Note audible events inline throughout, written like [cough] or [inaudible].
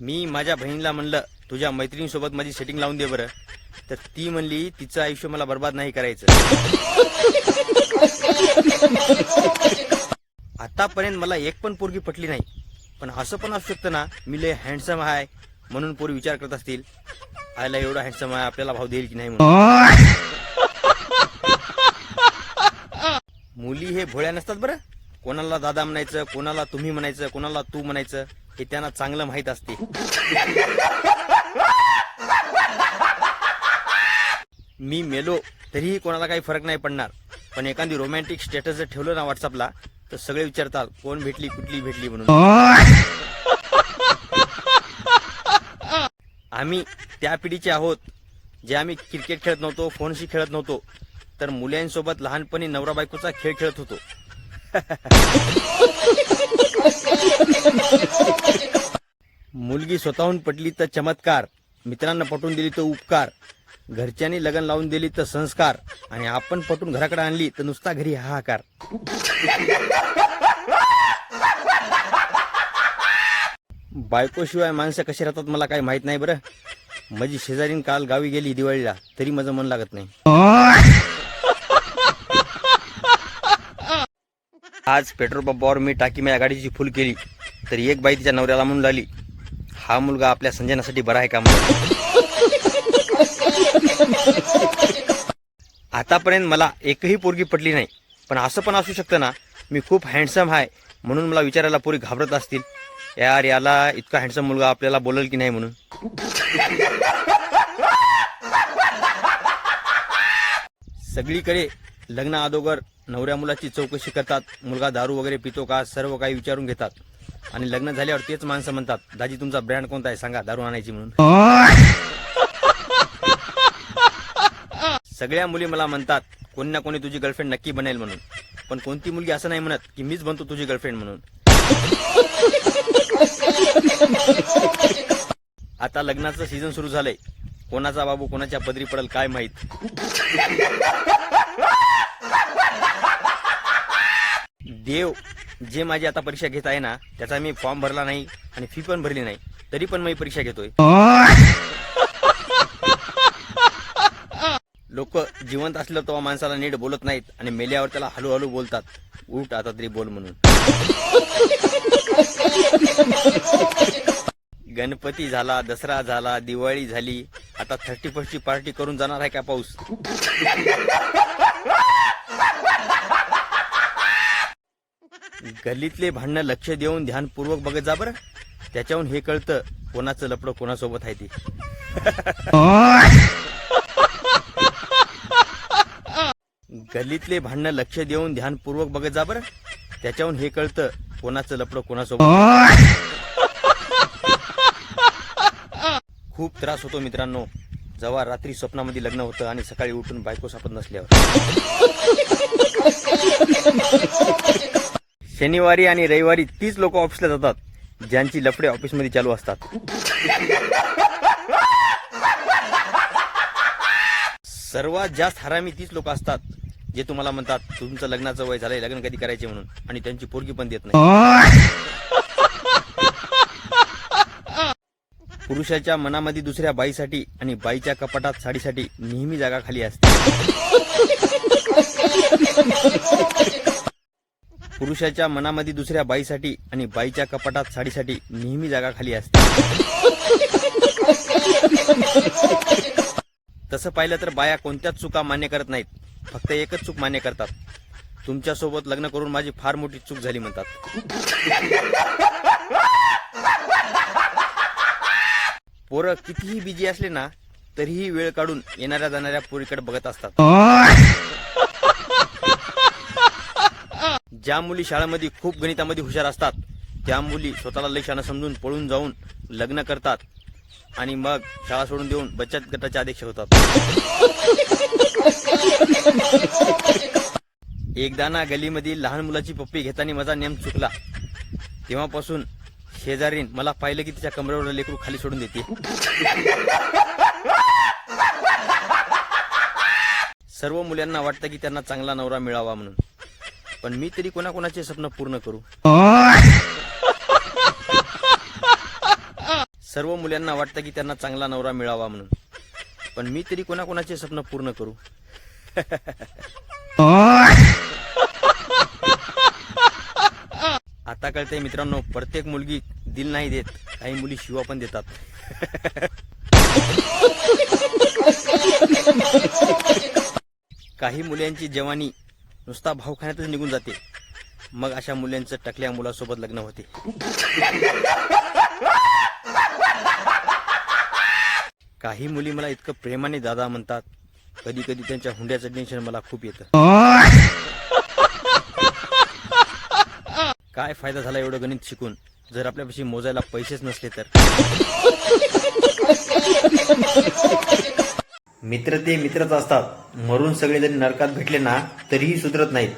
मी माझ्या बहिणीला म्हणलं तुझ्या मैत्रिणीसोबत माझी सेटिंग लावून दे बरं. तर ती म्हणली तिचं आयुष्य मला बर्बाद नाही करायचं. आतापर्यंत मला एक पण पोरगी पटली नाही. पण असं पण असू शकतं ना मी लय हँडसम आहे म्हणून पोरी विचार करत असतील. आयला एवढा हँडसम आहे आपल्याला भाव देईल की नाही म्हणून. मुली हे भोळ्या नसतात बरं. कोणाला दादा म्हणायचं कोणाला तुम्ही म्हणायचं कोणाला तू म्हणायचं. हे त्यांना चांगलं माहीत असते. मी मेलो तरीही कोणाला काही फरक नाही पडणार. पण एखादी रोमॅन्टिक स्टेटस जर ठेवलं ना व्हॉट्सअपला तर सगळे विचारतात कोण भेटली कुठली भेटली म्हणून? आम्ही त्या पिढीचे आहोत जे आम्ही क्रिकेट खेळत नव्हतो फोनशी खेळत नव्हतो तर मुलांसोबत लहानपणी नवरा बायकोचा खेळ खेळत होतो. [laughs] मुलगी स्वतःहून पटली तर चमत्कार. मित्रांना पटवून दिली तर उपकार. घरच्यांनी लग्न लावून दिली तर संस्कार. आणि आपण पटून घराकडे आणली तर नुसता घरी हाहाकार. बायकोशिवाय माणसं कशी राहतात मला काही माहीत नाही बरं. माझी शेजारीन काल गावी गेली दिवाळीला. तरी माझं मन लागत नाही. आज पेट्रोल पंपावर मी टाकी माझ्या गाडीची फुल केली. तर एक बाई तिच्या नवऱ्याला म्हणून लागली. हा मुलगा आपल्या संजनासाठी बरा आहे का म्हणून? आतापर्यंत मला एकही पोरगी पटली नाही. पण असं पण असू शकतं ना मी खूप हँडसम आहे म्हणून मला विचारायला पोरी घाबरत असतील. यार याला इतका हँडसम मुलगा आपल्याला बोलेल की नाही म्हणून? सगळीकडे लग्न अगोदर नवऱ्या मुलाची चौकशी करतात. मुलगा दारू वगैरे पितो का? सर्व काही विचारून घेतात. आणि लग्न झाल्यावर तेच माणसं म्हणतात दाजी तुमचा ब्रँड कोणता आहे? सांगा दारू आणायची म्हणून. सगळ्या मुली मला म्हणतात कोणी ना कोणी तुझी गर्लफ्रेंड नक्की बनेल म्हणून. पण कोणती मुलगी असं नाही म्हणत की मीच बनतो तुझी गर्लफ्रेंड म्हणून. आता लग्नाचं सीझन सुरू झालंय. कोणाचा बाबू कोणाच्या पदरी पडल काय माहीत? देव जे माझी आता परीक्षा घेत आहे ना त्याचा मी फॉर्म भरला नाही आणि फी पण भरली नाही तरी पण मी परीक्षा घेतोय. लोक जिवंत असलं तेव्हा माणसाला नीट बोलत नाहीत आणि मेल्यावर त्याला हळूहळू बोलतात. उठ आता तरी बोल म्हणून. गणपती झाला दसरा झाला दिवाळी झाली आता थर्टी फर्स्टची पार्टी करून जाणार आहे का पाऊस? गल्लीतले भांडणं लक्ष देऊन ध्यानपूर्वक बघत जा बरं. त्याच्याहून हे कळतं कोणाचं लपडं कोणासोबत आहे ते. गल्लीतले भांडणं लक्ष देऊन ध्यानपूर्वक बघत जा बरं. त्याच्याहून हे कळतं कोणाचं लपडं कोणासोबत खूप त्रास होतो मित्रांनो. जेव्हा रात्री स्वप्नामध्ये लग्न होतं आणि सकाळी उठून बायको सापत नसल्यावर. शनिवारी आणि रविवारी तीच लोक ऑफिसला जातात ज्यांची लफडे ऑफिसमध्ये चालू असतात. सर्वात जास्त हरामी तीच लोक असतात जे तुम्हाला म्हणतात तुमचं लग्नाचं वय झालंय लग्न कधी करायचे म्हणून? आणि त्यांची पोरगी पण देत नाही. पुरुषाच्या मनामध्ये दुसऱ्या बाईसाठी आणि बाईच्या कपाटात साडीसाठी नेहमी जागा खाली असते. पुरुषाच्या मनामध्ये दुसऱ्या बाईसाठी आणि बाईच्या कपाटात साडीसाठी नेहमी जागा खाली असते. तसं पाहिलं तर बाया कोणत्याच चुका मान्य करत नाहीत. फक्त एकच चूक मान्य करतात. तुमच्यासोबत लग्न करून माझी फार मोठी चूक झाली म्हणतात. पोरं कितीही बिजी असले ना तरीही वेळ काढून येणाऱ्या जाणाऱ्या पोरीकडे बघत असतात. ज्या मुली शाळेमध्ये खूप गणितामध्ये हुशार असतात त्या मुली स्वतःला लय समजून पळून जाऊन लग्न करतात आणि मग शाळा सोडून देऊन बचत गटाचे अध्यक्ष होतात. एकदा ना गलीमधील लहान मुलाची पप्पी घेताना माझा नेम चुकला. तेव्हापासून शेजारीन मला पाहिलं की तिच्या कमरेवर लेकरू खाली सोडून देते. सर्व मुलांना वाटतं की त्यांना चांगला नवरा मिळावा म्हणून. पण मी तरी कोणाकोणाचे स्वप्न पूर्ण करू. सर्व मुलांना वाटतं की त्यांना चांगला नवरा मिळावा म्हणून. पण मी तरी कोणाकोणाचे स्वप्न पूर्ण करू. आता कळतंय मित्रांनो प्रत्येक मुलगी दिल नाही देत काही मुली शिवा पण देतात. काही मुलांची जवानी नुसता भावखान्यातच निघून जाते. मग अशा मुलांचं टकल्या मुलासोबत लग्न होते. काही मुली मला इतकं प्रेमाने दादा म्हणतात. कधी कधी त्यांच्या हुंड्याचं टेन्शन मला खूप येतं. काय फायदा झाला एवढं गणित शिकून? जर आपल्यापाशी मोजायला पैसेच नसले तर. मित्र ते मित्रच असतात. मरून सगळे जरी नरकात भेटले ना तरीही सुधरत नाहीत.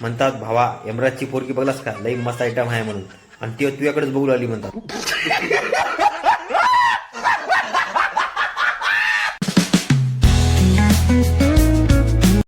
म्हणतात भावा यमराजची पोरकी बघलास का? लई मस्त आयटम आहे म्हणून. आणि ती तुझ्याकडेच बघू लागली म्हणतात.